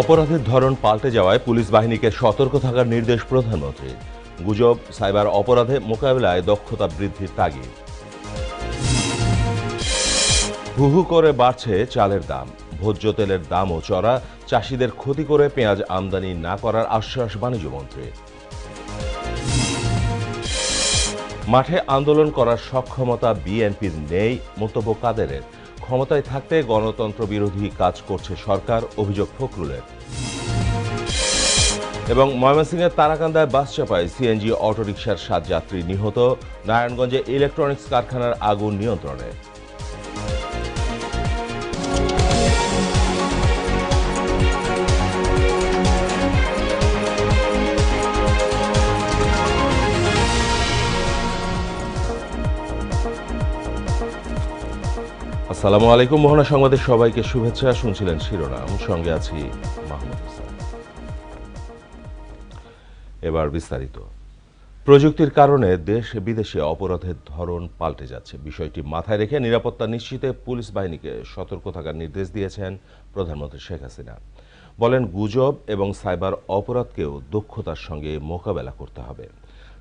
অপরাধের ধরন পাল্টে যাওয়ায় পুলিশ বাহিনীকে সতর্ক থাকার নির্দেশ প্রধানমন্ত্রীর গুজব, সাইবার অপরাধে মোকাবিলায় দক্ষতা বৃদ্ধির তাগিদ। হু হু করে বাড়ছে চালের দাম। ভোজ্য তেলের দামও চড়া। চাষিদের ক্ষতি করে পেঁয়াজ আমদানি না করার আশ্বাস বাণিজ্যমন্ত্রী মাঠে আন্দোলন করার সক্ষমতা বিএনপির নেই, মন্তব্য কাদেরের। ক্ষমতায় থাকতে গণতন্ত্র বিরোধী কাজ করছে সরকার, অভিযোগ ফখরুলের। এবং ময়মনসিংহের তারাকান্দায় বাস চাপায় সিএনজি, অটোরিকশার সাত যাত্রী নিহত। নারায়ণগঞ্জে ইলেকট্রনিক্স কারখানার আগুন নিয়ন্ত্রণে। আসসালামু আলাইকুম, মোহনা সংবাদের সবাইকে শুভেচ্ছা। শুনছিলেন শিরোনাম, সঙ্গে আছি মাহমুদ এবার বিস্তারিত। প্রযুক্তির কারণে দেশ বিদেশে অপরাধের ধরন পাল্টে যাচ্ছে। বিষয়টি মাথায় রেখে নিরাপত্তা নিশ্চিতে পুলিশ বাহিনীকে সতর্ক থাকার নির্দেশ দিয়েছেন প্রধানমন্ত্রী শেখ হাসিনা। বলেন, গুজব এবং সাইবার অপরাধকেও দক্ষতার সঙ্গে মোকাবেলা করতে হবে।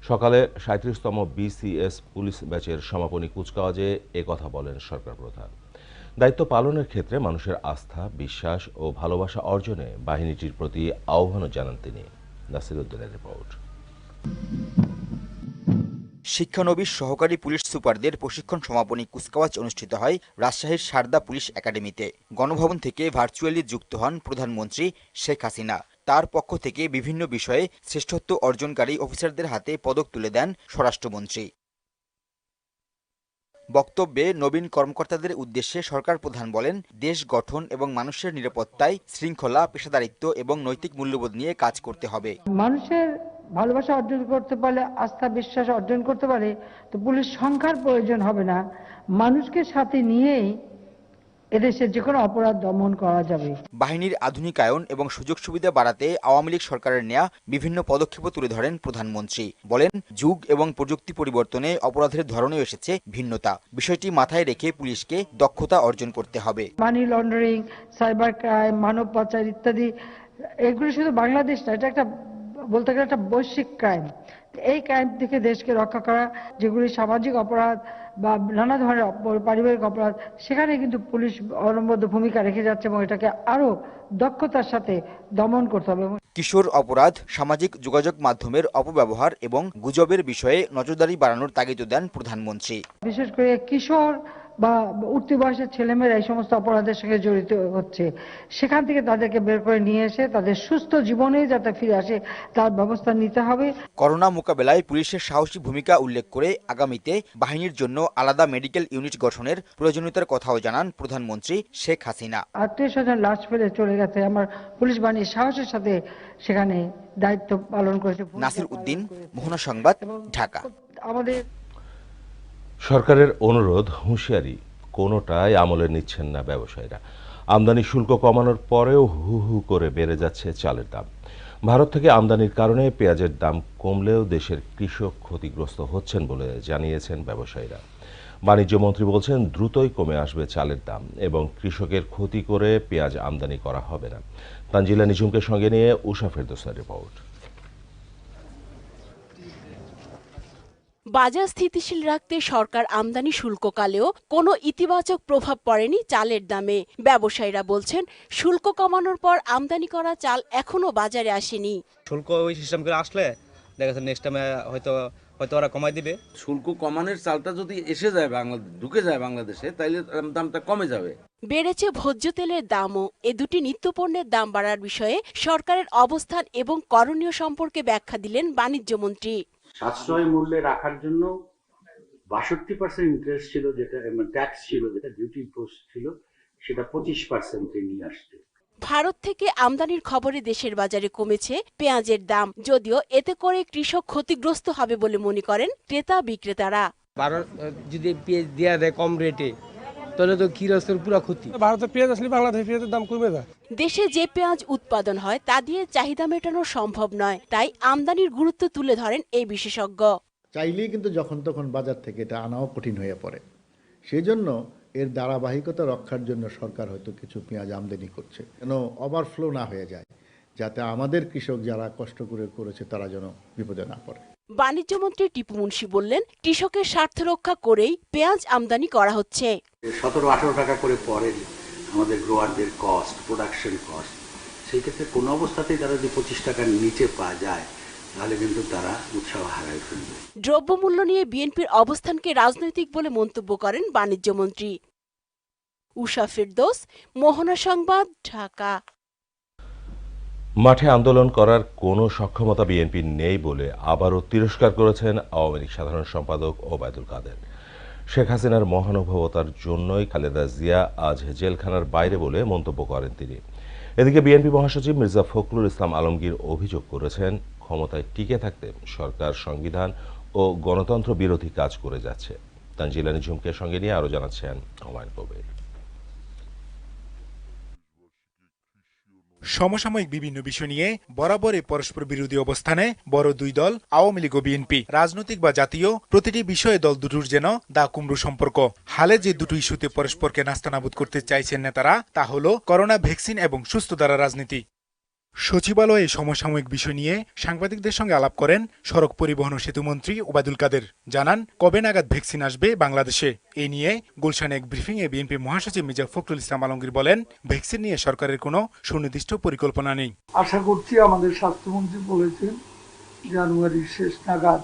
সকালে সাঁত্রিশতম বিসিএস পুলিশ ব্যাচের সমাপনী কুচকাওয়াজে কথা বলেন সরকার প্রধান। দায়িত্ব পালনের ক্ষেত্রে মানুষের আস্থা, বিশ্বাস ও ভালোবাসা অর্জনে বাহিনীটির প্রতি আহ্বানও জানান তিনি। নাসিরুদ্দিনের রিপোর্ট। শিক্ষানবিশ সহকারী পুলিশ সুপারদের প্রশিক্ষণ সমাপনী কুচকাওয়াজ অনুষ্ঠিত হয় রাজশাহীর সারদা পুলিশ একাডেমিতে। গণভবন থেকে ভার্চুয়ালি যুক্ত হন প্রধানমন্ত্রী শেখ হাসিনা। তার পক্ষ থেকে বিভিন্ন বিষয়ে শ্রেষ্ঠত্ব অর্জনকারী অফিসারদের হাতে পদক তুলে দেন স্বরাষ্ট্রমন্ত্রী। বক্তব্যে নবীন কর্মকর্তাদের উদ্দেশ্যে সরকার প্রধান বলেন, দেশ গঠন এবং মানুষের নিরাপত্তায় শৃঙ্খলা, পেশাদারিত্ব এবং নৈতিক মূল্যবোধ নিয়ে কাজ করতে হবে। মানুষের ভালোবাসা অর্জন করতে পারলে, আস্থা, বিশ্বাস অর্জন করতে পারে, তো পুলিশ সংখ্যার প্রয়োজন হবে না। মানুষকে সাথে নিয়েই এদেশের যে কোনো অপরাধ দমন করা যাবে। বাহিনীর আধুনিকায়ন এবং সুযোগ সুবিধা বাড়াতে আওয়ামী লীগ সরকারের নেয়া বিভিন্ন পদক্ষেপও তুলে ধরেন প্রধানমন্ত্রী। বলেন যুগ এবং প্রযুক্তি পরিবর্তনে অপরাধের ধরনেও এসেছে ভিন্নতা। বিষয়টি মাথায় রেখে পুলিশকে দক্ষতা অর্জন করতে হবে। মানি লন্ডারিং সাইবার ক্রাইম মানব পাচার ইত্যাদি এগুলো শুধু বাংলাদেশ না এটা একটা বলতে গেলে একটা বৈশ্বিক ক্রাইম। এই ক্রাইম থেকে দেশকে রক্ষা করা যেগুলি সামাজিক অপরাধ বা নানা ধরনের পারিবারিক অপরাধ সেখানে কিন্তু পুলিশ অনবদ্য ভূমিকা রেখে যাচ্ছে এবং এটাকে আরও দক্ষতার সাথে দমন করতে হবে কিশোর অপরাধ সামাজিক যোগাযোগ মাধ্যমের অপব্যবহার এবং গুজবের বিষয়ে নজরদারি বাড়ানোর তাগিদ দেন প্রধানমন্ত্রী। বিশেষ করে কিশোর বা উঠতি বয়সের ছেলেমেয়েরা এই সমস্ত অপরাধের সঙ্গে জড়িত হচ্ছে। সেখান থেকে তাদেরকে বের করে নিয়ে এসে তাদের সুস্থ জীবনে যাতে ফিরে আসে তার ব্যবস্থা নিতে হবে। করোনা মোকাবেলায় পুলিশের সাহসী ভূমিকা উল্লেখ করে আগামীতে বাহিনীর জন্য আলাদা মেডিকেল ইউনিট গঠনের প্রয়োজনীয়তার কথাও জানান প্রধানমন্ত্রী শেখ হাসিনা। আত্মীয় স্বজন লাশ ফেলে চলে গেছে। আমার পুলিশ বাহিনী সাহসের সাথে সেখানে দায়িত্ব পালন করেছে। নাসির উদ্দিন মোহনা সংবাদ ঢাকা। আমাদের সরকারের অনুরোধ, হুঁশিয়ারি, কোনোটাই আমলে নিচ্ছেন না ব্যবসায়ীরা। আমদানি শুল্ক কমানোর পরেও হু হু করে বেড়ে যাচ্ছে চালের দাম। ভারত থেকে আমদানির কারণে পেঁয়াজের দাম কমলেও দেশের কৃষক ক্ষতিগ্রস্ত হচ্ছেন বলে জানিয়েছেন ব্যবসায়ীরা। বাণিজ্য মন্ত্রী বলছেন, দ্রুতই কমে আসবে চালের দাম এবং কৃষকের ক্ষতি করে পেঁয়াজ আমদানি করা হবে না। তানজিলা নিঝুমকে সঙ্গে নিয়ে উষা ফেরদোসার রিপোর্ট। বাজার স্থিতিশীল রাখতে সরকার আমদানি শুল্ককালেও কোনো ইতিবাচক প্রভাব পড়েনি চালের দামে। ব্যবসায়ীরা বলছেন শুল্ক কমানোর পর আমদানি করা চাল এখনও বাজারে আসেনি। শুল্ক ওই সিস্টেম করে আসলে দেখা যাচ্ছে নেক্সট টাইমে হয়তো হয়তো ওরা কমাই দিবে। শুল্ক কমানোর চালটা যদি এসে যায় বাংলাদেশ ঢুকে যায় বাংলাদেশে তাইলে দামটা কমে যাবে। বেড়েছে ভোজ্য তেলের দামও। এ দুটি নিত্যপণ্যের দাম বাড়ার বিষয়ে সরকারের অবস্থান এবং করণীয় সম্পর্কে ব্যাখ্যা দিলেন বাণিজ্যমন্ত্রী সাশ্রয় মূল্যে রাখার জন্য বাষট্টি পার্সেন্ট ইন্টারেস্ট ছিল যেটা ট্যাক্স ছিল যেটা ডিউটি ইম্পোজ ছিল সেটা পঁচিশ পার্সেন্টে নিয়ে আসছে। ভারত থেকে আমদানির খবরে দেশের বাজারে কমেছে পেঁয়াজের দাম যদিও এতে করে কৃষক ক্ষতিগ্রস্ত হবে বলে মনে করেন ক্রেতা বিক্রেতারা। ভারত যদি পেঁয়াজ দেওয়া দেয় কম রেটে তাহলে তো কিরাসের পুরা ক্ষতি। ভারতে পেঁয়াজ আসলে বাংলাদেশে পেঁয়াজের দাম কমে যায়। দেশে যে পেঁয়াজ উৎপাদন হয় তা দিয়ে চাহিদা মেটানো সম্ভব নয়। তাই আমদানির গুরুত্ব তুলে ধরেন এই বিশেষজ্ঞ। চাইলেই কিন্তু যখন তখন বাজার থেকে এটা আনাও কঠিন হয়ে পড়ে। সেই জন্য এর ধারাবাহিকতা রক্ষার জন্য সরকার হয়তো কিছু পেঁয়াজ আমদানি করছে। যেন ওভারফ্লো না হয়ে যায় যাতে আমাদের কৃষক যারা কষ্ট করে করেছে তারা যেন বিপদে না পড়ে। বাণিজ্য মন্ত্রী টিপু মুন্সি বললেন কৃষকের স্বার্থ রক্ষা করেই পেঁয়াজ আমদানি করা হচ্ছে। সতেরো আঠারো টাকা করে পরে আমাদের গ্রোয়ারদের কস্ট প্রোডাকশন কস্ট সেই ক্ষেত্রে কোনো অবস্থাতেই তারা যদি পঁচিশ টাকার নিচে পাওয়া যায় তাহলে কিন্তু তারা উৎসাহ হারায় ফেলবে। দ্রব্যমূল্য নিয়ে বিএনপির অবস্থানকে রাজনৈতিক বলে মন্তব্য করেন বাণিজ্য মন্ত্রী উষা ফিরদোস মোহনা সংবাদ ঢাকা। মাঠে আন্দোলন করার কোনো সক্ষমতা বিএনপির নেই বলে আবারও তিরস্কার করেছেন আওয়ামী লীগ সাধারণ সম্পাদক ওবায়দুল কাদের। শেখ হাসিনার মহানুভবতার জন্যই খালেদা জিয়া আজ জেলখানার বাইরে বলে মন্তব্য করেন তিনি। এদিকে বিএনপি মহাসচিব মির্জা ফখরুল ইসলাম আলমগীর অভিযোগ করেছেন, ক্ষমতায় টিকে থাকতে সরকার সংবিধান ও গণতন্ত্র বিরোধী কাজ করে যাচ্ছে। তানজিলানি ঝুমকে সঙ্গে নিয়ে আরও জানাচ্ছেন হুমায়ুন কবির। সমসাময়িক বিভিন্ন বিষয় নিয়ে বরাবরই পরস্পর বিরোধী অবস্থানে বড় দুই দল, আওয়ামী লীগ ও বিএনপি। রাজনৈতিক বা জাতীয়, প্রতিটি বিষয়ে দল দুটোর যেন দা কুমড়ু সম্পর্ক। হালে যে দুটো ইস্যুতে পরস্পরকে নাস্তানাবুদ করতে চাইছেন নেতারা, তা হল করোনা ভ্যাকসিন এবং সুস্থ দ্বারা রাজনীতি। সচিবালয়ে সমসাময়িক বিষয় নিয়ে সাংবাদিকদের সঙ্গে আলাপ করেন সড়ক পরিবহন ও সেতুমন্ত্রী ওবায়দুল কাদের। জানান কবে নাগাদ ভ্যাকসিন আসবে বাংলাদেশে? এ নিয়ে গুলশানে এক ব্রিফিং এ বিএনপি মহাসচিব মির্জা ফখরুল ইসলাম আলমগীর বলেন ভ্যাকসিন নিয়ে সরকারের কোনো সুনির্দিষ্ট পরিকল্পনা নেই। আশা করছি আমাদের স্বাস্থ্যমন্ত্রী বলেছেন জানুয়ারির শেষ নাগাদ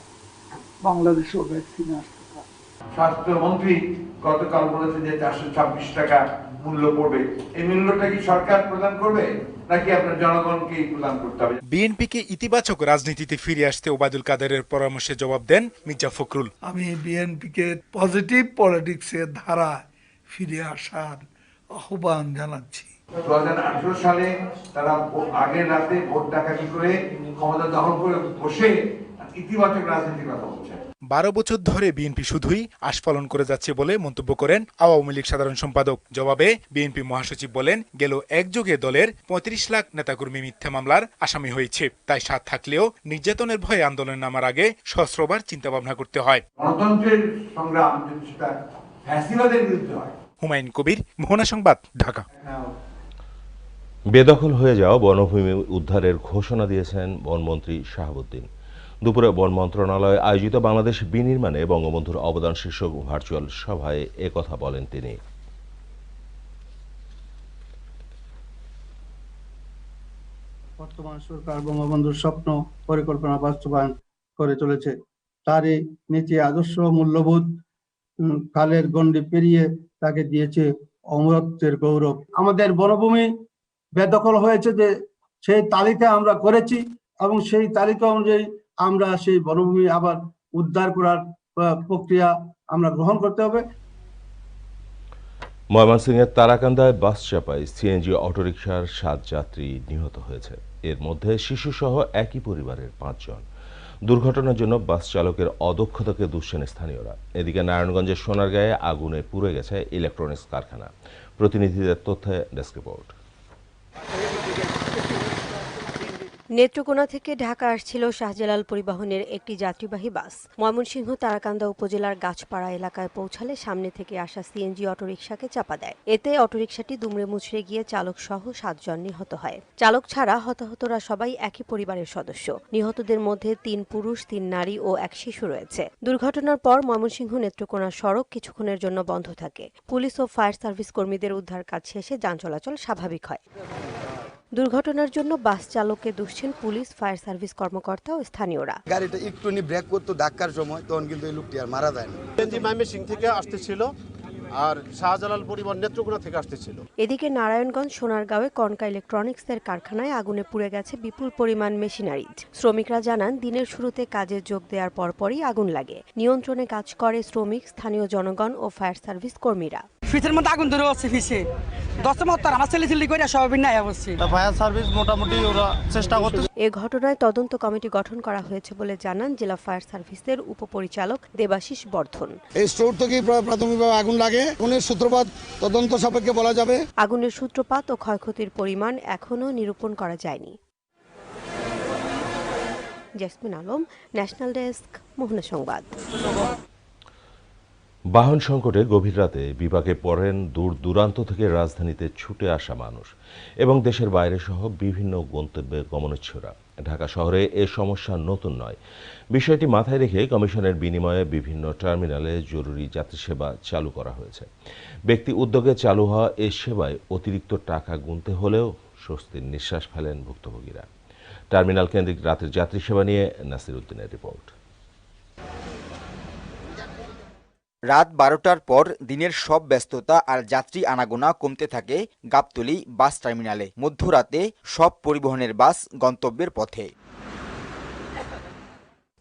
বাংলাদেশেও ভ্যাকসিন আসতে পারে। স্বাস্থ্যমন্ত্রী গতকাল বলেছে যে চারশো ছাব্বিশ টাকা মূল্য পড়বে। এই মূল্যটা কি সরকার প্রদান করবে? নাকি আপনার জনগণকেই প্রদান করতে হবে? বিএনপিকে ইতিবাচক রাজনীতিতে ফিরে আসতে ওবায়দুল কাদেরের পরামর্শে জবাব দেন মির্জা ফখরুল। আমি বিএনপিকে পজিটিভ পলিটিক্সের ধারা ফিরে আসার আহ্বান জানাচ্ছি। দু হাজার আঠারো সালে তারা আগের রাতে ভোট ডাকাতি করে ক্ষমতা দখল করে বসে ইতিবাচক রাজনীতির কথা বলছে বারো বছর ধরে বিএনপি শুধুই আস্ফালন করে যাচ্ছে বলে মন্তব্য করেন আওয়ামী লীগ সাধারণ সম্পাদক। জবাবে বিএনপি মহাসচিব বলেন গেল একযোগে দলের পঁয়ত্রিশ লাখ নেতাকর্মী মিথ্যা মামলার আসামি হয়েছে। তাই সাথ থাকলেও নির্যাতনের ভয়ে আন্দোলন নামার আগে সহস্রবার চিন্তা ভাবনা করতে হয়। গণতন্ত্রের সংগ্রাম যদি সেটা ফ্যাসিবাদের বিরুদ্ধে হয় হুমায়ুন কবির মোহনা সংবাদ ঢাকা। বেদখল হয়ে যাওয়া বনভূমি উদ্ধারের ঘোষণা দিয়েছেন বনমন্ত্রী শাহাবুদ্দিন। দুপুরে বন মন্ত্রণালয়ে আয়োজিত বাংলাদেশ বিনির্মাণে বঙ্গবন্ধুর অবদান শীর্ষক ভার্চুয়াল সভায় একথা বলেন তিনি। বর্তমান সরকার বঙ্গবন্ধুর স্বপ্ন, পরিকল্পনা বাস্তবায়ন করে চলেছে। তারই নীতি, আদর্শ, মূল্যবোধ কালের গণ্ডি পেরিয়ে তাকে দিয়েছে অমরত্বের গৌরব। আমাদের বনভূমি বেদখল হয়েছে যে সেই তালিকা আমরা করেছি এবং সেই তালিকা অনুযায়ী আমরা সেই বনভূমি আবার উদ্ধার করার প্রক্রিয়া আমরা গ্রহণ করতে হবে। ময়মনসিংহের তারাকান্দায় বাস চাপায় সিএনজি অটোরিকশার সাত যাত্রী নিহত হয়েছে। এর মধ্যে শিশুসহ একই পরিবারের পাঁচজন। দুর্ঘটনার জন্য বাস চালকের অদক্ষতাকে দুষছেন স্থানীয়রা। এদিকে নারায়ণগঞ্জের সোনারগাঁয়ে আগুনে পুড়ে গেছে ইলেকট্রনিক্স কারখানা। প্রতিনিধিদের তথ্যে ডেস্ক রিপোর্ট। নেত্রকোনা থেকে ঢাকা আসছিল শাহজালাল পরিবহনের একটি যাত্রীবাহী বাস। ময়মনসিংহ তারাকান্দা উপজেলার গাছপাড়া এলাকায় পৌঁছালে সামনে থেকে আসা সিএনজি অটোরিকশাকে চাপা দেয়। এতে অটোরিকশাটি দুমড়ে মুচড়ে গিয়ে চালক সহ সাতজন নিহত হয়। চালক ছাড়া হতাহতরা সবাই একই পরিবারের সদস্য। নিহতদের মধ্যে তিন পুরুষ, তিন নারী ও এক শিশু রয়েছে। দুর্ঘটনার পর ময়মনসিংহ নেত্রকোনা সড়ক কিছুক্ষণের জন্য বন্ধ থাকে। পুলিশ ও ফায়ার সার্ভিস কর্মীদের উদ্ধার কাজ শেষে যান চলাচল স্বাভাবিক হয়। দুর্ঘটনার জন্য বাস চালককে দুষছেন পুলিশ ফায়ার সার্ভিস কর্মকর্তা ও স্থানীয়রা। গাড়িটা একটু ব্রেক করতো ধাক্কার সময় তখন কিন্তু এই লোকটি আর মারা যায় না। এনজি মাইমেসিং থেকে আসতেছিল আর শাহজালাল পরিবহন নেত্রকোনা থেকে আসতেছিল। এদিকে নারায়ণগঞ্জ সোনারগাঁওয়ে কনকা ইলেকট্রনিক্সের কারখানায় আগুনে পুড়ে গেছে বিপুল পরিমাণ মেশিনারিজ শ্রমিকরা জানান দিনের শুরুতে কাজে যোগ দেওয়ার পরপরই আগুন লাগে। নিয়ন্ত্রণে কাজ করে শ্রমিক স্থানীয় জনগণ ও ফায়ার সার্ভিস কর্মীরা। ফিসের মধ্যে আগুন ধরে হচ্ছে ফিসে এ ঘটনায় তদন্ত কমিটি গঠন করা হয়েছে বলে জানান জেলা ফায়ার সার্ভিসের উপপরিচালক দেবাশিস বর্ধন। এই স্টোর থেকেই প্রাথমিকভাবে আগুন লাগে? আগুনের সূত্রপাত তদন্ত সাপেক্ষে বলা যাবে? আগুনের সূত্রপাত ও ক্ষয়ক্ষতির পরিমাণ এখনও নিরূপণ করা যায়নি। Jasmine Alam national desk Mohona সংবাদ। বাহন সংকটে গভীর রাতে বিপাকে পড়েন দূর দূরান্ত থেকে রাজধানীতে ছুটে আসা মানুষ এবং দেশের বাইরে সহ বিভিন্ন গন্তব্যে গমনোচ্ছরা। ঢাকা শহরে এ সমস্যা নতুন নয়। বিষয়টি মাথায় রেখে কমিশনের বিনিময়ে বিভিন্ন টার্মিনালে জরুরি যাত্রী সেবা চালু করা হয়েছে। ব্যক্তি উদ্যোগে চালু হওয়া এই সেবায় অতিরিক্ত টাকা গুনতে হলেও স্বস্তির নিঃশ্বাস ফেলেন ভুক্তভোগীরা। টার্মিনাল কেন্দ্রিক রাতের যাত্রী সেবা নিয়ে নাসির উদ্দিনের রিপোর্ট। রাত বারোটার পর দিনের সব ব্যস্ততা আর যাত্রী আনাগোনা কমতে থাকে গাবতলী বাস টার্মিনালে। মধ্যরাতে সব পরিবহনের বাস গন্তব্যের পথে।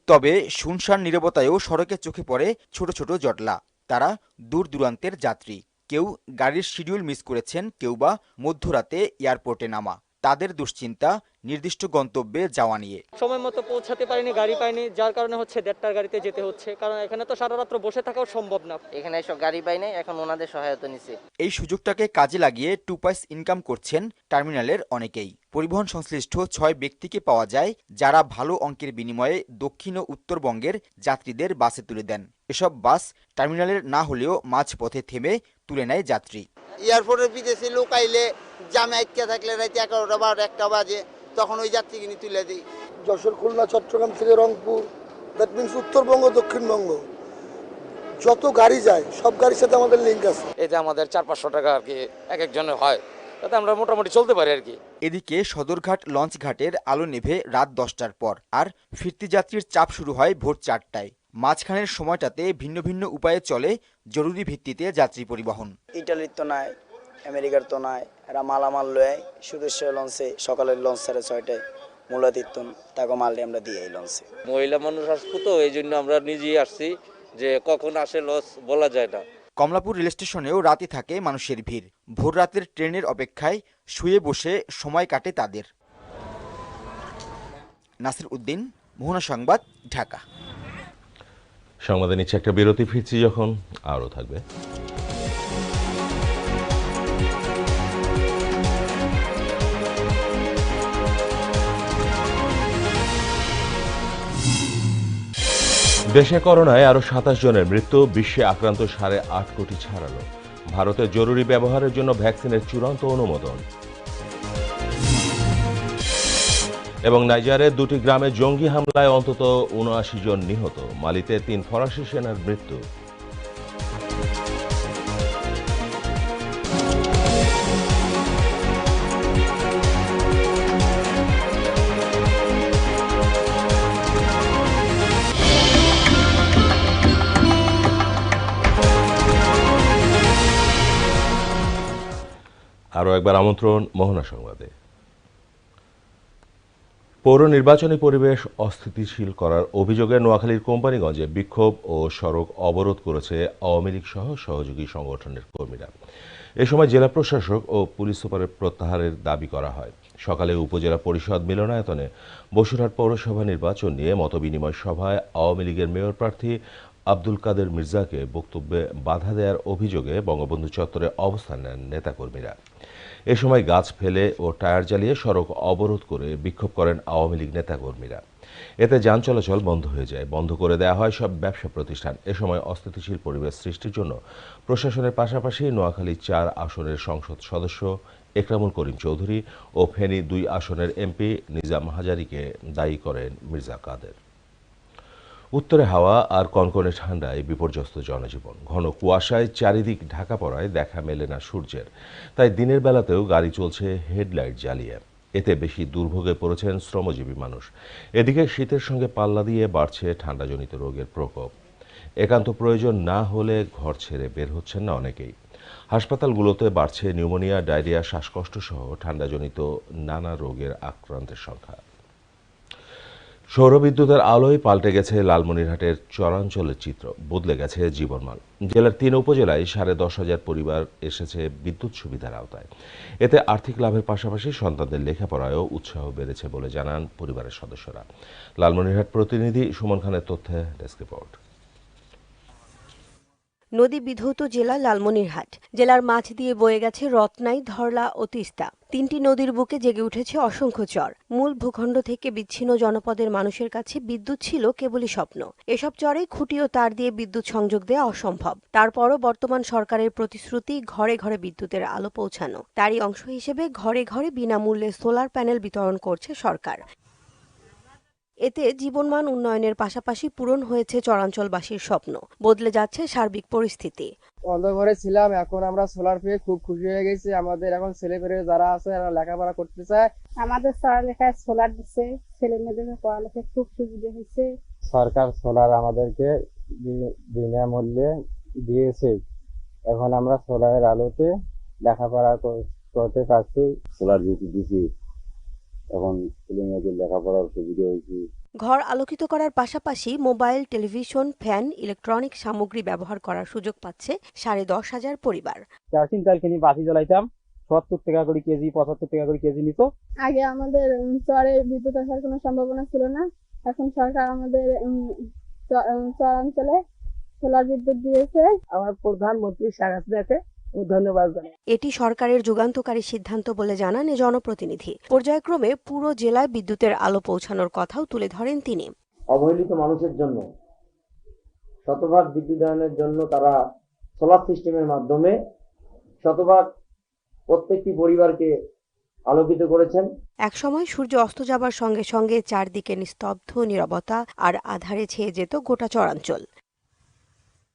তবে শুনশান নিরবতায়ও সড়কে চোখে পড়ে ছোট ছোট জটলা। তারা দূর দূরান্তের যাত্রী। কেউ গাড়ির শিডিউল মিস করেছেন, কেউ বা মধ্যরাতে এয়ারপোর্টে নামা। তাদের দুশ্চিন্তা নির্দিষ্ট গন্তব্যে যাওয়া নিয়ে। সময় মতো পৌঁছাতে পারিনি গাড়ি পাইনি যার কারণে হচ্ছে দেড়টার গাড়িতে যেতে হচ্ছে। কারণ এখানে তো সারা রাত্র বসে থাকাও সম্ভব না। এখানে এসব গাড়ি পাই নাই এখন ওনাদের সহায়তা নিচ্ছে এই সুযোগটাকে কাজে লাগিয়ে টু পাইস ইনকাম করছেন টার্মিনালের অনেকেই। পরিবহন সংশ্লিষ্ট ছয় ব্যক্তিকে পাওয়া যায় যারা ভালো অঙ্কের বিনিময়ে দক্ষিণ ও উত্তরবঙ্গের যাত্রীদের বাসে তুলে দেন। এসব বাস টার্মিনালের না হলেও মাঝপথে থেমে তুলে নেয় যাত্রী। এয়ারপোর্টের বিদেশি লোক আইলে জামে আটকে থাকলে রাতে এগারোটা বারোটা একটা বাজে তখন ওই যাত্রী কিনে তুলে দিই যশোর খুলনা চট্টগ্রাম থেকে রংপুর দ্যাট মিনস উত্তরবঙ্গ দক্ষিণবঙ্গ। যত গাড়ি যায় সব গাড়ির সাথে আমাদের লিঙ্ক আছে। এতে আমাদের চার পাঁচশো টাকা আর কি এক একজনের হয়। তাতে আমরা মোটামুটি চলতে পারি আর কি। এদিকে সদরঘাট লঞ্চ ঘাটের আলো নেভে রাত দশটার পর আর ফিরতি যাত্রীর চাপ শুরু হয় ভোর চারটায়। মাঝখানের সময়টাতে ভিন্ন ভিন্ন উপায়ে চলে জরুরি ভিত্তিতে যাত্রী পরিবহন। ইটালির তো নাই আমেরিকার তো নাই এরা মালামাল লয় সুদেশ্বর লঞ্চে সকালের লঞ্চ সাড়ে ছয়টায় মূলাতীর্থন তাকে মাল আমরা দিয়ে এই লঞ্চে। মহিলা মানুষ আসব তো এই জন্য আমরা নিজেই আসছি যে কখন আসে লস বলা যায় না। কমলাপুর রেল স্টেশনেও রাতে থাকে মানুষের ভিড়। ভোর রাতের ট্রেনের অপেক্ষায় শুয়ে বসে সময় কাটে তাদের। নাসির উদ্দিন মোহনা সংবাদ ঢাকা। সংবাদে নিচ্ছে একটা বিরতি, ফিরছি যখন আরও থাকবে। দেশে করোনায় আরও সাতাশ জনের মৃত্যু, বিশ্বে আক্রান্ত সাড়ে আট কোটি ছাড়ালো ভারতে জরুরি ব্যবহারের জন্য ভ্যাকসিনের চূড়ান্ত অনুমোদন। এবং নাইজারের দুটি গ্রামে জঙ্গি হামলায় অন্তত উনআশি জন নিহত। মালিতে তিন ফরাসি সেনার মৃত্যু। আরও একবার আমন্ত্রণ মোহনা সংবাদে। পৌর নির্বাচনী পরিবেশ অস্থিতিশীল করার অভিযোগে নোয়াখালীর কোম্পানিগঞ্জে বিক্ষোভ ও সড়ক অবরোধ করেছে আওয়ামী লীগ সহ সহযোগী সংগঠনের কর্মীরা। এ সময় জেলা প্রশাসক ও পুলিশ সুপারের প্রত্যাহারের দাবি করা হয়। সকালে উপজেলা পরিষদ মিলনায়তনে বসুরহাট পৌরসভা নির্বাচন নিয়ে মতবিনিময় সভায় আওয়ামী লীগের মেয়র প্রার্থী আব্দুল কাদের মির্জাকে বক্তব্যে বাধা দেওয়ার অভিযোগে বঙ্গবন্ধু চত্বরে অবস্থান নেন নেতাকর্মীরা। এ সময় গাছ ফেলে ও টায়ার জ্বালিয়ে সড়ক অবরোধ করে বিক্ষোভ করেন আওয়ামী লীগ নেতাকর্মীরা। এতে যান চলাচল বন্ধ হয়ে যায়। বন্ধ করে দেওয়া হয় সব ব্যবসা প্রতিষ্ঠান। এ সময় অস্থিতিশীল পরিবেশ সৃষ্টির জন্য প্রশাসনের পাশাপাশি নোয়াখালী চার আসনের সংসদ সদস্য একরামুল করিম চৌধুরী ও ফেনী দুই আসনের এমপি নিজাম হাজারিকে দায়ী করেন মির্জা কাদের। উত্তরে হাওয়া আর কনকনে ঠান্ডায় বিপর্যস্ত জনজীবন। ঘন কুয়াশায় চারিদিক ঢাকা পড়ায় দেখা মেলে না সূর্যের। তাই দিনের বেলাতেও গাড়ি চলছে হেডলাইট জ্বালিয়ে। এতে বেশি দুর্ভোগে পড়েছেন শ্রমজীবী মানুষ। এদিকে শীতের সঙ্গে পাল্লা দিয়ে বাড়ছে ঠান্ডাজনিত রোগের প্রকোপ। একান্ত প্রয়োজন না হলে ঘর ছেড়ে বের হচ্ছেন না অনেকেই। হাসপাতালগুলোতে বাড়ছে নিউমোনিয়া, ডায়রিয়া, শ্বাসকষ্ট সহ ঠান্ডাজনিত নানা রোগের আক্রান্তের সংখ্যা। সৌরবিদ্যুতের আলোয় পাল্টে গেছে লালমনিরহাটের চরাঞ্চলের চিত্র। বদলে গেছে জীবনমান জেলার তিন উপজেলায় সাড়ে দশ হাজার পরিবার এসেছে বিদ্যুৎ সুবিধার আওতায়। এতে আর্থিক লাভের পাশাপাশি সন্তানদের লেখাপড়ায়ও উৎসাহ বেড়েছে বলে জানান পরিবারের সদস্যরা। লালমনিরহাট প্রতিনিধি সুমন খানের তথ্যে ডেস্ক রিপোর্ট। নদী বিধৌত জেলা লালমনিরহাট। জেলার মাঝ দিয়ে বয়ে গেছে রত্নাই, ধরলা ও তিস্তা। তিনটি নদীর বুকে জেগে উঠেছে অসংখ্য চর। মূল ভূখণ্ড থেকে বিচ্ছিন্ন জনপদের মানুষের কাছে বিদ্যুৎ ছিল কেবলই স্বপ্ন। এসব চরে খুঁটি ও তার দিয়ে বিদ্যুৎ সংযোগ দেওয়া অসম্ভব। তারপরও বর্তমান সরকারের প্রতিশ্রুতি ঘরে ঘরে বিদ্যুতের আলো পৌঁছানো। তারই অংশ হিসেবে ঘরে ঘরে বিনামূল্যে সোলার প্যানেল বিতরণ করছে সরকার। এতে জীবনমান উন্নয়নের পাশাপাশি পূরণ হয়েছে চরাঞ্চলবাসীর স্বপ্ন। বদলে যাচ্ছে সার্বিক পরিস্থিতি। অন্ধকারে ছিলাম এখন আমরা সোলার পেয়ে খুব খুশি হয়ে গেছি। আমাদের এখন ছেলে পেলে যারা আছে এরা লেখাপড়া করতে চায় আমাদের পড়ালেখায় সোলার দিচ্ছে ছেলে মেয়েদের পড়ালেখায় খুব সুবিধা হয়েছে। সরকার সোলার আমাদেরকে বিনামূল্যে দিয়েছে। এখন আমরা সোলারের আলোতে লেখাপড়া করতে পারছি। সোলার দিছি। এখন ছেলে মেয়েদের লেখাপড়ার সুবিধা হয়েছে। ঘর আলোকিত করার পাশাপাশি মোবাইল টেলিভিশন ফ্যান ইলেকট্রনিক সামগ্রী ব্যবহার করার সুযোগ পাচ্ছে সাড়ে দশ হাজার পরিবার। কেরোসিন তেল কিনে বাতি জ্বলাইতাম সত্তর টাকা করে কেজি পঁচাত্তর টাকা করে কেজি নিত। আগে আমাদের চরে বিদ্যুৎ আসার কোনো সম্ভাবনা ছিল না। এখন সরকার আমাদের চরাঞ্চলে সোলার বিদ্যুৎ দিয়েছে। আমার প্রধানমন্ত্রী শেখ হাসিনাকে ধন্যবাদ। এটি সরকারের যুগান্তকারী সিদ্ধান্ত বলে জানান এ জনপ্রতিনিধি। পর্যায়ক্রমে পুরো জেলায় বিদ্যুতের আলো পৌঁছানোর কথাও তুলে ধরেন তিনি। অবহেলিত মানুষের জন্য শতভাগ বিদ্যুতায়নের জন্য তারা সোলার সিস্টেমের মাধ্যমে শতভাগ প্রত্যেকটি পরিবারকে আলোকিত করেছেন। একসময় সূর্য অস্ত যাবার সঙ্গে সঙ্গে চারদিকে নিস্তব্ধ নিরবতা আর আধারে ছেয়ে যেত গোটা চরাঞ্চল।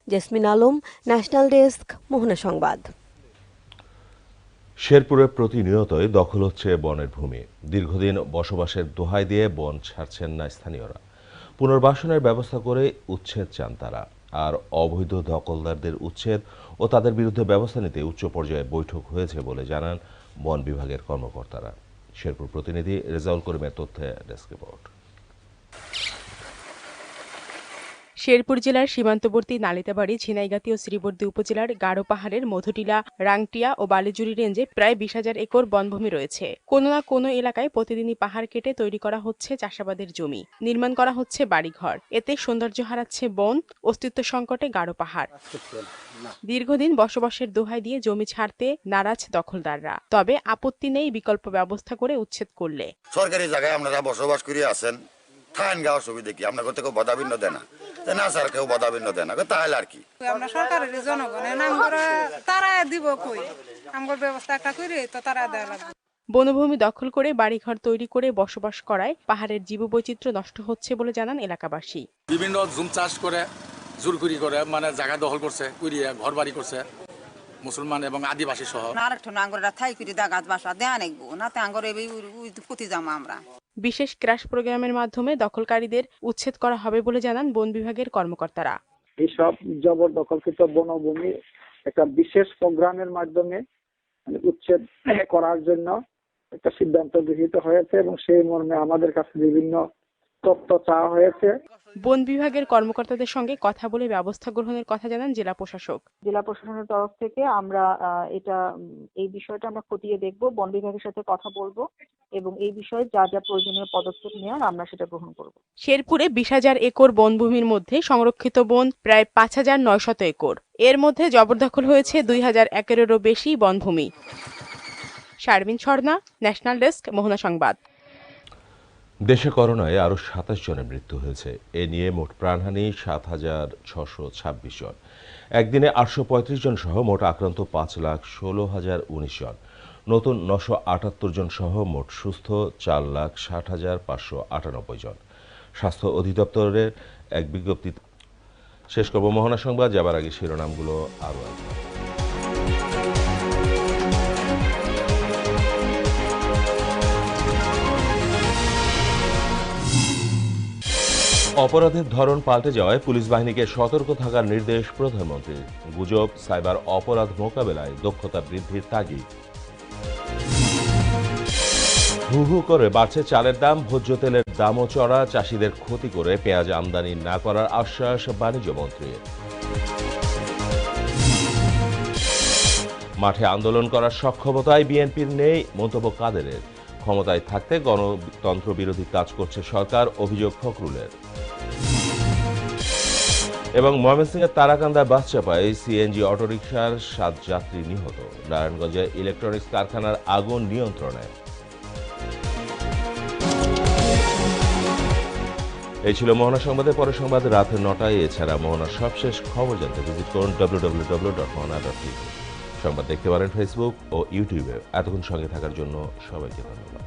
Jasmine Alam, national desk, Mohona সংবাদ। শেরপুরে প্রতিনিয়তই দখল হচ্ছে বনের ভূমি। দীর্ঘদিন বসবাসের দোহাই দিয়ে বন ছাড়ছেন না স্থানীয়রা। পুনর্বাসনের ব্যবস্থা করে উচ্ছেদ চান তারা। আর অবৈধ দখলদারদের উচ্ছেদ ও তাদের বিরুদ্ধে ব্যবস্থা নিতে উচ্চ পর্যায়ে বৈঠক হয়েছে বলে জানান বন বিভাগের কর্মকর্তারা। শেরপুর প্রতিনিধি রেজাউল করিমের তথ্যে ডেস্ক রিপোর্ট। শেরপুর জেলার সীমান্তবর্তী নালিতাবাড়ি, ঝিনাইগাতি ও শ্রীবর্দী উপজেলার গাঢ় পাহাড়ের মধুটিলা, রাংটিয়া ও বালিজুরি রেঞ্জে প্রায় বিশ হাজার একর বনভূমি রয়েছে। কোনো না কোনো এলাকায় প্রতিদিনই পাহাড় কেটে তৈরি করা হচ্ছে চাষাবাদের জমি। নির্মাণ করা হচ্ছে বাড়িঘর। এতে সৌন্দর্য হারাচ্ছে বন, অস্তিত্ব সংকটে গাঢ় পাহাড়। দীর্ঘদিন বসবাসের দোহাই দিয়ে জমি ছাড়তে নারাজ দখলদাররা। তবে আপত্তি নেই বিকল্প ব্যবস্থা করে উচ্ছেদ করলে। সরকারি জায়গায় আপনারা বসবাস করে আছেন। থাইন গাওয়ার সুবিধা কি? আপনার থেকে বদাবিন্ন দেয় না? না স্যার কেউ বদাবিন্ন দেয় না। তাহলে আর কি? আমরা সরকারের জনগণের নাম করে তারা দিব কই? আমগর ব্যবস্থা একটা করি তো তারা দেওয়া লাগবে। বনভূমি দখল করে বাড়িঘর তৈরি করে বসবাস করায় পাহাড়ের জীববৈচিত্র্য নষ্ট হচ্ছে বলে জানান এলাকাবাসী। বিভিন্ন জুম চাষ করে জোরকুরি করে মানে জায়গা দখল করছে কুড়িয়ে ঘর বাড়ি করছে। মুসলমান এবং আদিবাসী সহ। বিশেষ ক্রাশ প্রোগ্রামের মাধ্যমে দখলকারীদের উচ্ছেদ করা হবে বলে জানান বন বিভাগের কর্মকর্তারা। এইসব জবরদখলকৃত বনভূমি একটা বিশেষ প্রোগ্রামের মাধ্যমে মানে উচ্ছেদ করার জন্য একটা সিদ্ধান্ত গৃহীত হয়েছে এবং সেই মর্মে আমাদের কাছে বিভিন্ন তথ্য চাওয়া হয়েছে। বন বিভাগের কর্মকর্তাদের সঙ্গে কথা বলে ব্যবস্থা গ্রহণের কথা জানান জেলা প্রশাসক। জেলা প্রশাসনের তরফ থেকে আমরা আহ, এটা এই বিষয়টা আমরা খতিয়ে দেখব বন বিভাগের সাথে কথা বলব এবং এই বিষয়ে যা যা প্রয়োজনীয় পদক্ষেপ নেওয়ার আমরা সেটা গ্রহণ করব। শেরপুরে বিশ হাজার একর বনভূমির মধ্যে সংরক্ষিত বন প্রায় পাঁচ হাজার নয়শত একর। এর মধ্যে জবরদখল হয়েছে দুই হাজার একরেরও বেশি বনভূমি। শারমিন স্বর্ণা ন্যাশনাল ডেস্ক মোহনা সংবাদ। দেশে করোনায় আরও সাতাশ জনের মৃত্যু হয়েছে। এ নিয়ে মোট প্রাণহানি সাত হাজার ছশো ছাব্বিশ জন। একদিনে আটশো পঁয়ত্রিশ জন সহ মোট আক্রান্ত পাঁচ লাখ ষোলো হাজার উনিশ জন। নতুন নশো আটাত্তর জন সহ মোট সুস্থ চার লাখ ষাট হাজার পাঁচশো আটানব্বই জন। স্বাস্থ্য অধিদপ্তরের এক বিজ্ঞপ্তি শেষ করব মহানা সংবাদ, যাবার আগে শিরোনামগুলো আরও একবার। অপরাধের ধরন পাল্টে যাওয়ায় পুলিশ বাহিনীকে সতর্ক থাকার নির্দেশ প্রধানমন্ত্রীর। গুজব, সাইবার অপরাধ মোকাবেলায় দক্ষতা বৃদ্ধির তাগিদ। হু হু করে বাড়ছে চালের দাম, ভোজ্য তেলের দামও চড়া, চাষিদের ক্ষতি করে পেঁয়াজ আমদানি না করার আশ্বাস বাণিজ্য মন্ত্রীর। মাঠে আন্দোলন করার সক্ষমতায় বিএনপির নেই মন্তব্য কাদেরের। ক্ষমতায় থাকতে গণতন্ত্র বিরোধী কাজ করছে সরকার, অভিযোগ ফখরুলের। এবং ময়মনসিংহের তারাকান্দা বাস চাপায় সিএনজি অটোরিকশার সাত যাত্রী নিহত। নারায়ণগঞ্জে ইলেকট্রনিক্স কারখানার আগুন নিয়ন্ত্রণে। এই ছিল মোহনা সংবাদের পরের সংবাদ রাত নটায়। এছাড়া মোহনার সবশেষ খবর জানতে ভিজিট করুন W W W dot Sangbad দেখতে পারেন ফেসবুক ও ইউটিউবে এতক্ষণ সঙ্গে থাকার জন্য সবাইকে ধন্যবাদ।